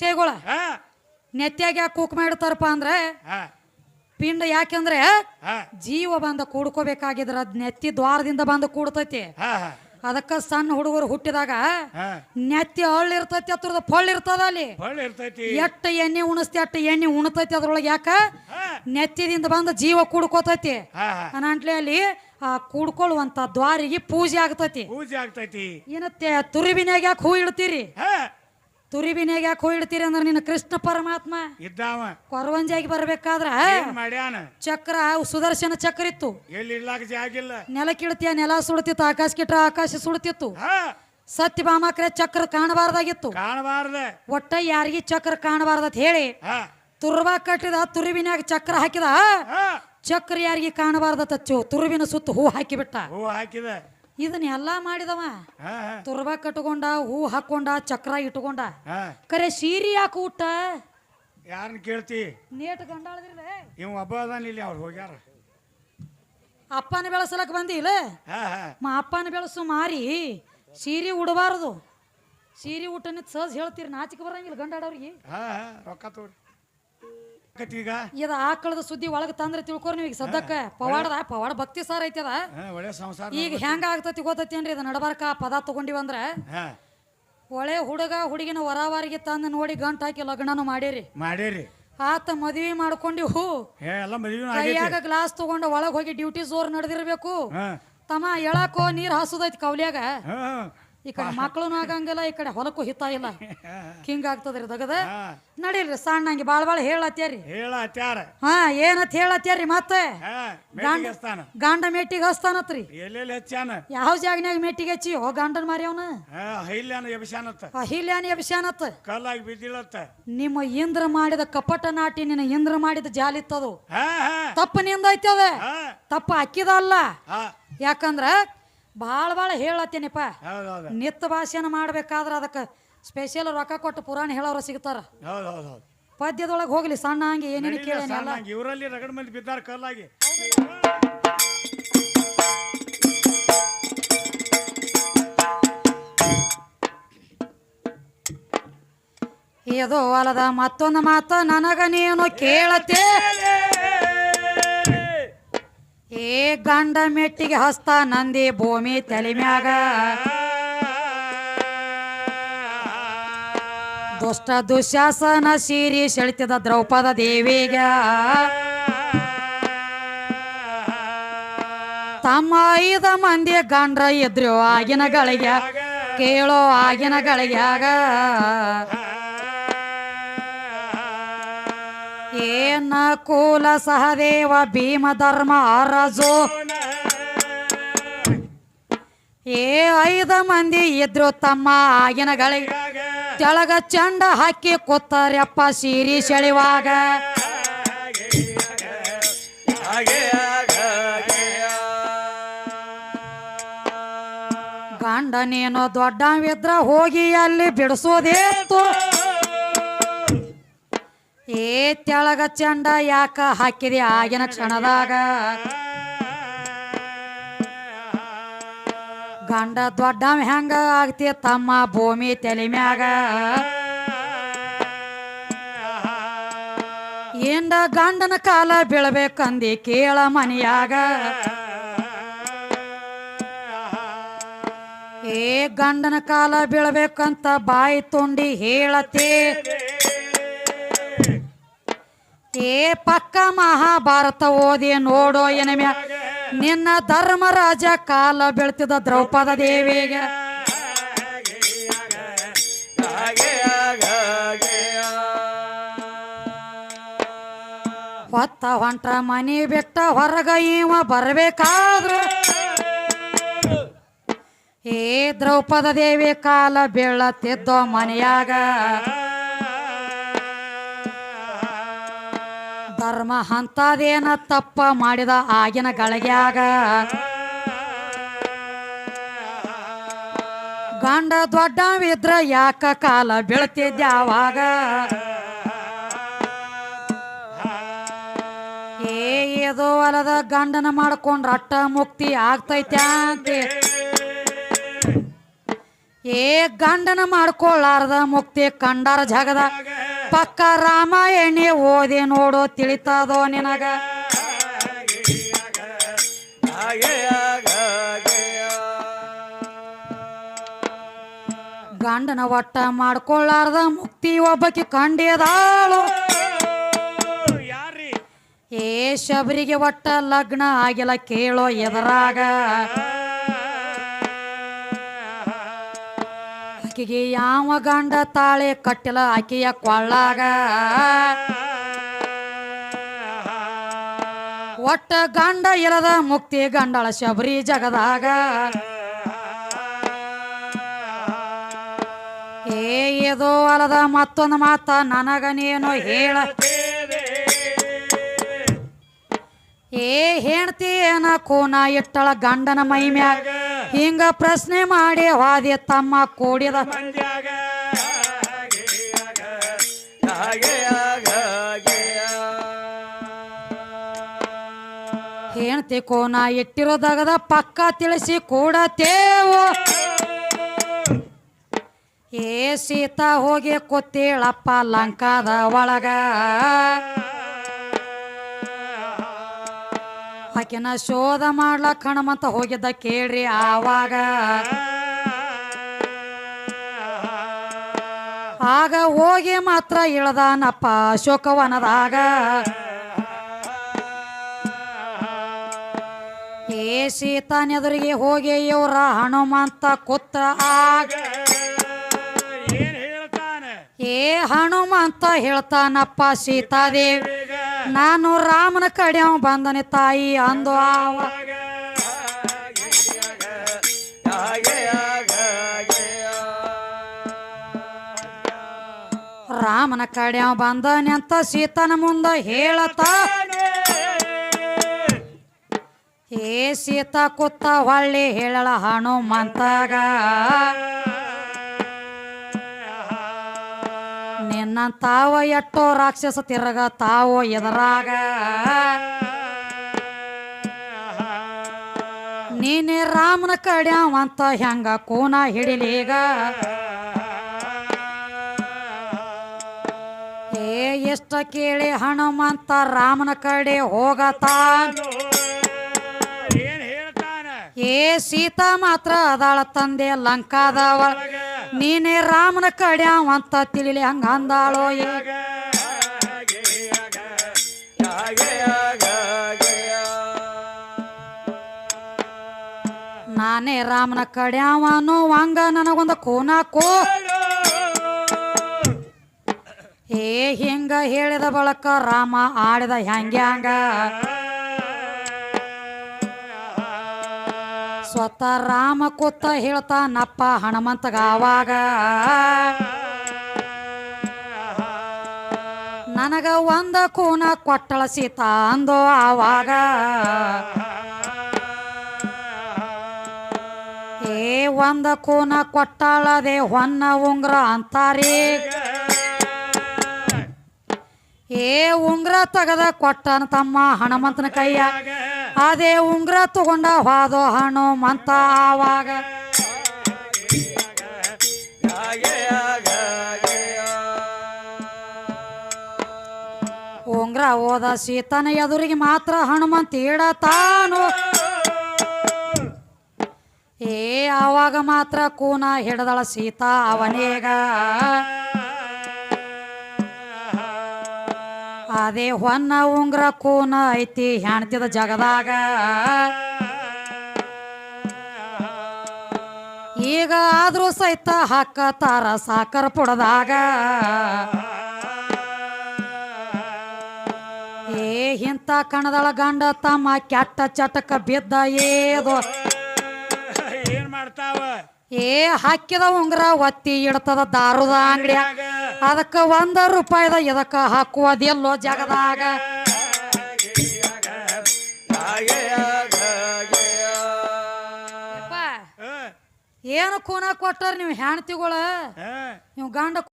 ಸೇಗುಳ. ನೆತ್ಯಾಗ ಯಾಕೆ ಕುಕ್ ಮಾಡ್ತಾರಪ್ಪ ಅಂದ್ರೆ ಪಿಂಡ ಯಾಕೆಂದ್ರೆ ಜೀವ ಬಂದ ಕೂಡ್ಕೋಬೇಕಾಗಿದ್ರ. ಅದ್ ನೆತ್ತಿ ದ್ವಾರದಿಂದ ಬಂದು ಕೂಡ್ತೈತಿ. ಅದಕ್ಕ ಸಣ್ಣ ಹುಡುಗರು ಹುಟ್ಟಿದಾಗ ನೆತ್ತಿ ಹಳ್ಳಿರ್ತೈತಿ ಅದ್ರದ ಪೊಳ್ಳ ಇರ್ತದ ಅಲ್ಲಿ. ಎಟ್ಟ ಎಣ್ಣೆ ಉಣಿಸ್ತಿ ಅಟ್ಟ ಎಣ್ಣೆ ಉಣ್ತೈತಿ ಅದ್ರೊಳಗೆ ಯಾಕ? ನೆತ್ತಿದಿಂದ ಬಂದ ಜೀವ ಕೂಡ್ಕೋತೈತಿ. ಅನಂಟ್ಲೆ ಅಲ್ಲಿ ಆ ಕೂಡ್ಕೊಳ್ಳುವಂತ ದ್ವಾರಿಗೆ ಪೂಜೆ ಆಗ್ತೈತಿ. ಪೂಜೆ ಆಗ್ತೈತಿ. ಯಾಕೆ ಹೂ ಇಡ್ತೀರಿ? ಹಾ ತುರಿಬಿನ್ಯಾಗ ಯಾಕೆ ಹೂ ಇಡ್ತೀರಿ ಅಂದ್ರೆ ನಿನ್ನ ಕೃಷ್ಣ ಪರಮಾತ್ಮ? ಇದ್ದಾವ. ಕೊರವಂಜಾಗಿ ಬರ್ಬೇಕಾದ್ರ ಮಾಡ್ಯಾನ? ಚಕ್ರ ಸುದರ್ಶನ ಚಕ್ರ ಇತ್ತು. ಎಲ್ಲಿ ಇಡ್ಲಾಕ ಜಾಗಿಲ್ಲ ನೆಲಕ್ಕಿಳ್ತಿಯ ನೆಲ ಸುಡ್ತಿತ್ತು ಆಕಾಶ ಕಿಟ್ಟ ಆಕಾಶ ಸುಡ್ತಿತ್ತು. ಸತ್ಯ ಸತ್ಯಭಾಮಕ್ರೆ ಚಕ್ರ ಕಾಣಬಾರ್ದಾಗಿತ್ತು. ಕಾಣಬಾರ್ದ. ಒಟ್ಟ ಯಾರಿಗಿ ಚಕ್ರ ಕಾಣಬಾರ್ದತ್ ಹೇಳಿ ತುರ್ಬಾ ಕಟ್ಟಿದ ತುರುವಿನಾಗ ಚಕ್ರ ಹಾಕಿದ ಚಕ್ರ ಯಾರಿಗೆ ಕಾಣಬಾರ್ದತ್ತ ಚು ತುರುವಿನ ಸುತ್ತ ಹೂ ಹಾಕಿಬಿಟ್ಟ. ಹೂ ಹಾಕಿದ. ಇದನ್ನ ಎಲ್ಲಾ ಮಾಡಿದವ? ತುರ್ಬ ಕಟ್ಕೊಂಡ ಹೂ ಹಾಕೊಂಡ ಚಕ್ರ ಇಟ್ಕೊಂಡ. ಕರೆ ಸೀರಿ ಯಾಕೆ ಊಟ. ಯಾರನ್ನ ಕೇಳ್ತಿ? ನೇಟ್ ಗಂಡಾಳದಿರ್ಲೆ. ಇವ್ ಹಬ್ಬ ಅದಾನ ಇಲ್ಲಿ ಅವ್ರು ಹೋಗ್ಯಾರ. ಅಪ್ಪನ ಬೆಳೆಸಲಕ್ ಹಾ ಮಾ ಅಪ್ಪನ ಬೆಳೆಸು ಮಾರಿ. ಸೀರೆ ಉಡಬಾರದು. ಸೀರೆ ಊಟನ ಸಹಜ ಹೇಳ್ತೀರಿ ನಾಚಿಕೆ ಬರಂಗಿಲ್ಲ ಗಂಡಾಡವ್ರಿಗೆ ರೊಕ್ಕ ತೋರಿ ಈಗ? ಇದು ಆಕಳದ ಸುದ್ದಿ ಒಳಗ ತಂದ್ರೆ ತಿಳ್ಕೊರ್ ನೀವು ಈಗ ಸದ್ಯಕ್ಕ. ಪವಾಡದ ಪವಾಡ ಭಕ್ತಿ ಸಾರ್ ಐತಿ ಅದ. ಒಳ್ಳೆ ಸಂಸಾರ ಈಗ ಹೆಂಗ ಆಗ್ತತಿ ಗೊತ್ತೈತೇನ್ರಿ ಇದು ನಡಬಾರ್ಕ ಪದ ತಗೊಂಡಿವ ಅಂದ್ರ? ಒಳ್ಳೆ ಹುಡುಗ ಹುಡುಗಿನ ವರಾವಾರಿಗೆ ತಂದು ನೋಡಿ ಗಂಟ್ ಹಾಕಿ ಲಗ್ನನು ಮಾಡಿರಿ. ಮಾಡಿರಿ. ಆತ ಮದ್ವಿ ಮಾಡ್ಕೊಂಡಿ ಹೂ ಏ ಎಲ್ಲ ಮದುವೆ ಆಗೈತಿ. ಕೈಯಾಗ ಗ್ಲಾಸ್ ತಗೊಂಡು ಒಳಗ್ ಹೋಗಿ ಡ್ಯೂಟಿ ಜೋರ್ ನಡೆದಿರ್ಬೇಕು. ತಮ್ಮ ಹೇಳಕೋ ನೀರ್ ಹಾಸುದೈತಿ ಕವ್ಲ್ಯಾಗ. ಈ ಕಡೆ ಮಕ್ಕಳು ಆಗಂಗಿಲ್ಲ ಈ ಕಡೆ ಹೊಲಕ್ಕೂ ಹಿತ ಇಲ್ಲ. ಹಿಂಗ ಆಗ್ತದ್ರಿ ದಗದ. ನಡೀರಿ ಸಣ್ಣಂಗೆ ಬಾಳ್ ಬಾಳ ಹೇಳತ್ಯಾರಿ. ಹೇಳತ್ಯಾರ. ಹಾ ಏನತ್ ಹೇಳತ್ಯಾರಿ ಮತ್ತೆ? ಗಾಂಡ ಮೆಟ್ಟಿಗೆ ಹಸ್ತಾನತ್ರಿ ಎಲ್ಲೆಲ್ಲಿ ಹಚ್ಚಾನ ಯಾವ ಜಾಗನ್ಯಾಗ ಮೆಟ್ಟಿಗೆ ಹಚ್ಚಿ? ಹೋ ಗಾಂಡನ್ ಮಾರ್ಯವನ ಅವನ. ಅಹಿಲ್ಯಾನ ಎಬ್ಸಾನತ್ತ ಅಹಿಲ್ಯಾನಿ ಕಲ್ಲಾಗಿ ಬಿದ್ದಿಳತ್ತ ನಿಮ್ಮ ಇಂದ್ರ ಮಾಡಿದ ಕಪಟ ನಾಟಿ ನಿನ್ನ ಇಂದ್ರ ಮಾಡಿದ ಜಾಲಿತ್ತದು ತಪ್ಪ ನಿಂದ ತಪ್ಪು ನಿಂದೈತಿ ಅದ ಹಾ. ತಪ್ಪ ಅಕ್ಕಿದಲ್ಲ. ಅಲ್ಲ ಯಾಕಂದ್ರ ಭಾಳ ಭಾಳ ಹೇಳತ್ತೀನಿಪ್ಪ. ನಿತ್ಯ ಭಾಷೆನ ಮಾಡ್ಬೇಕಾದ್ರೆ ಅದಕ್ಕೆ ಸ್ಪೆಷಲ್ ರೊಕ್ಕ ಕೊಟ್ಟು ಪುರಾಣ ಹೇಳೋರು ಸಿಗ್ತಾರ. ಪದ್ಯದೊಳಗೆ ಹೋಗ್ಲಿ ಸಣ್ಣ ಹಂಗೆ ಏನೇನು ಕೇಳೇನಿ ಎಲ್ಲ. ಇವರಲ್ಲಿ ರಗಡ್ ಮಂದಿ ಬಿದ್ದಾರ ಕಲ್ಲಾಗಿ. ಇದು ಹೊಲದ ಮತ್ತೊಂದು ಮಾತು ನನಗ ನೀನು ಕೇಳತ್ತೆ. ಏ ಗಂಡ ಮೆಟ್ಟಿಗೆ ಹಸ್ತ ನಂದಿ ಭೂಮಿ ತಲೆ ಮ್ಯಾಗ. ದುಷ್ಟ ದುಶಾಸನ ಸೀರಿ ಸೆಳಿತಿದ ದ್ರೌಪದ ದೇವಿಗ. ತಮ್ಮ ಐದ ಮಂದಿ ಗಂಡ್ರ ಇದ್ರು ಆಗಿನ ಗಳಿಗೆ, ಕೇಳೋ ಆಗಿನ ಗಳಿಗ್ಯಾಗ. ಏನ ಕೂಲ ಸಹದೇವ ಭೀಮ ಧರ್ಮ ಅರಜು ಏ ಐದ ಮಂದಿ ಇದ್ರು ತಮ್ಮ ಆಗಿನ ಗಳಿಗೆ ಕೆಳಗ ಚಂಡ ಹಾಕಿ ಕೂತಾರ್ಯಪ್ಪ ಸೀರಿ ಸೆಳಿವಾಗ ಗಂಡ ನೀನು ದೊಡ್ಡವಿದ್ರ ಹೋಗಿ ಅಲ್ಲಿ ಬಿಡಿಸೋದೇತು? ಏ ತೆಳಗ ಚಂಡ ಯಾಕ ಹಾಕಿದೆ ಆಗಿನ ಕ್ಷಣದಾಗ? ಗಂಡ ದೊಡ್ಡ ಹೆಂಗ ಆಗ್ತಿ ತಮ್ಮ ಭೂಮಿ ತಲೆ ಮ್ಯಾಗ? ಏಂಡ ಗಂಡನ ಕಾಲ ಬೀಳ್ಬೇಕಂದಿ ಕೇಳ ಮನೆಯಾಗ? ಏ ಗಂಡನ ಕಾಲ ಬೀಳ್ಬೇಕಂತ ಬಾಯಿ ತುಂಡಿ ಹೇಳತಿ? ಏ ಪಕ್ಕ ಮಹಾಭಾರತ ಓದಿ ನೋಡೋ ಎನಮ್ಯ ನಿನ್ನ ಧರ್ಮರಾಜ ಕಾಲ ಬೀಳ್ತಿದ ದ್ರೌಪದ ದೇವಿಗೆ. ಹೊತ್ತ ಹೊಂಟ ಮನಿ ಬಿಟ್ಟ ಹೊರಗ ಇವ ಬರ್ಬೇಕಾದ್ರು. ಏ ದ್ರೌಪದ ದೇವಿ ಕಾಲ ಬೀಳತ್ತಿದ್ದೋ ಮನೆಯಾಗ. ಧರ್ಮ ತಪ್ಪ ಮಾಡಿದ ಆಗಿನ ಗಳಗ್ಯಾಗ. ಗಂಡ ದೊಡ್ಡವಿದ್ರ ಯಾಕ ಕಾಲ ಬೀಳ್ತಿದ್ಯಾವಾಗ? ಏ, ಏದೋ ಹೊಲದ ಗಂಡನ ಮಾಡ್ಕೊಂಡ್ರ ಅಟ್ಟ ಮುಕ್ತಿ ಆಗ್ತೈತೆ ಏ, ಗಂಡನ ಮಾಡ್ಕೊಳ್ಳಾರ್ದ ಮುಕ್ತಿ ಕಂಡಾರ ಜಗದ. ಪಕ್ಕ ರಾಮಾಯಣಿ ಓದಿ ನೋಡು, ತಿಳಿತದೋ ನಿನಗ? ಗಂಡನ ಒಟ್ಟ ಮಾಡ್ಕೊಳ್ಳಾರ್ದ ಮುಕ್ತಿ ಒಬ್ಬಕಿ ಕಂಡಿದಾಳು. ಏ ಶಬರಿಗೆ ಒಟ್ಟ ಲಗ್ನ ಆಗಿಲ್ಲ ಕೇಳೋ ಎದರಾಗ. ಆಕಿಗೆ ಯಾವ ಗಂಡ ತಾಳೆ ಕಟ್ಟಿಲ್ಲ ಆಕೆಯ ಕೊಳ್ಳಾಗ? ಒಟ್ಟ ಗಂಡ ಇರದ ಮುಕ್ತಿ ಗಂಡಳ ಶಬರಿ ಜಗದಾಗ. ಏ, ಇದು ಅಲದ ಮತ್ತೊಂದು ಮಾತ ನನಗ ನೀನು ಹೇಳ. ಏ ಹೆಣ್ತಿ ಏನ ಕೋನ ಇಟ್ಟಳ ಗಂಡನ ಮೈ ಮ್ಯಾಗ? ಹಿಂಗ ಪ್ರಶ್ನೆ ಮಾಡಿ ವಾದಿ ತಮ್ಮ ಕೂಡಿದ. ಹೆಣ್ತಿ ಕೋನ ಇಟ್ಟಿರೋದಾಗದ ಪಕ್ಕ ತಿಳಿಸಿ ಕೂಡತೇವು ಏ ಸೀತಾ ಹೋಗಿ ಕೊತ್ತೇಳಪ್ಪ ಲಂಕಾದ ಒಳಗ. ಆಕಿನ ಶೋಧ ಮಾಡ್ಲಕ್ಕ ಹಣಮಂತ ಹೋಗಿದ್ದ ಕೇಳ್ರಿ ಆವಾಗ. ಆಗ ಹೋಗಿ ಮಾತ್ರ ಇಳ್ದಾನಪ್ಪ ಅಶೋಕವನದಾಗ. ಏ ಸೀತಾನೆದುರಿಗೆ ಹೋಗಿ ಇವ್ರ ಹನುಮಂತ ಕುತ್ರ ಆಗ. ಏ ಹನುಮಂತ ಹೇಳ್ತಾನಪ್ಪ ಸೀತಾದೇವಿ. ನಾನು ರಾಮನ ಕಡೆ ಅವ ಬಂದನೆ ತಾಯಿ ಅಂದು ಆವ ರಾಮನ ಕಡೆ ಅವ ಬಂದನೆ ಅಂತ ಸೀತನ ಮುಂದ ಹೇಳತ. ಏ ಸೀತಾ ಕೂತ ಹೊಳ್ಳಿ ಹೇಳಳ ಹನುಮಂತಾಗ ನಿನ್ನ ತಾವ ಎಟ್ಟೋ ರಾಕ್ಷಸ ತಿರಗ ತಾವೋ ಎದರಾಗ? ನೀನೇ ರಾಮನ ಕಡ್ಯಾವಂತ ಹೆಂಗ ಕೂನ ಹಿಡಿಲೀಗ ಏ ಎಷ್ಟ ಕೇಳಿ ಹನುಮಂತ ರಾಮನ ಕಡೆ ಹೋಗತಾನ. ಸೀತಾ ಮಾತ್ರ ಅದಾಳ ತಂದೆ, ಲಂಕಾದವ. ನೀನೇ ರಾಮನ ಕಡ್ಯಾವ ಅಂತ ತಿಳಿಲಿ, ಹಂಗ ಅಂದಾಳೋ ನಾನೇ ರಾಮನ ಕಡ್ಯಾವನು ಹಂಗ ನನಗೊಂದು ಕೋನಾಕೋ. ಏ, ಹಿಂಗ ಹೇಳಿದ ಬಳಕ ರಾಮ ಆಡಿದ ಹ್ಯಾಂಗ ಸ್ವತಃ ರಾಮ ಕೂತ ಹೇಳ್ತಾನಪ್ಪ ಹನುಮಂತಗ ಆವಾಗ. ನನಗ ಒಂದ ಕೂನ ಕೊಟ್ಟಳ ಸೀತಾ ಅಂದೋ ಆವಾಗ. ಏ, ಒಂದ ಕೂನ ಕೊಟ್ಟಾಳದೆ ಹೊನ್ನ ಉಂಗ್ರ ಅಂತಾರೀ. ಏ ಉಂಗ್ರ ತಗದ ಕೊಟ್ಟನ ತಮ್ಮ ಹನುಮಂತನ ಕೈಯ ಅದೇ ಉಂಗ್ರ ತಗೊಂಡ ಹಾದೋ ಹನುಮಂತ ಆವಾಗ. ಉಂಗ್ರ ಹೋದ ಸೀತನ ಎದುರಿಗೆ ಮಾತ್ರ ಹನುಮಂತ ಇಡತಾನು. ಏ, ಆವಾಗ ಮಾತ್ರ ಕೂನ ಹಿಡದಳ ಸೀತಾ ಅವನೇಗ. ಅದೇ ಹೊನ್ನ ಉಂಗ್ರ ಕೂನ ಐತಿ ಹೆಣ್ತಿದ ಜಗದಾಗ. ಈಗ ಆದ್ರೂ ಸಹಿತ ಹಾಕತಾರ ಸಾಕರ್ ಪುಡದಾಗ. ಏ ಇಂಥ ಕಣದಳ ಗಂಡ ತಮ್ಮ ಕೆಟ್ಟ ಚಟಕ ಬಿದ್ದ ಏದು. ಏನ್ ಮಾಡ್ತಾವ? ಏ ಹಾಕಿದ ಉಂಗ್ರ ಒತ್ತಿ ಇಡ್ತದ ದಾರುದ ಅಂಗಡಿ ಅದಕ್ಕ ಒಂದ ರೂಪಾಯಿದ ಇದಕ್ಕ ಹಾಕುವುದೆಲ್ಲೋ ಜಗದಾಗ. ಏನು ಕೂನ ಕೊಟ್ಟಾರ ನೀವು ಹೆಣ್ತಿಗಳ ನೀವು ಗಂಡ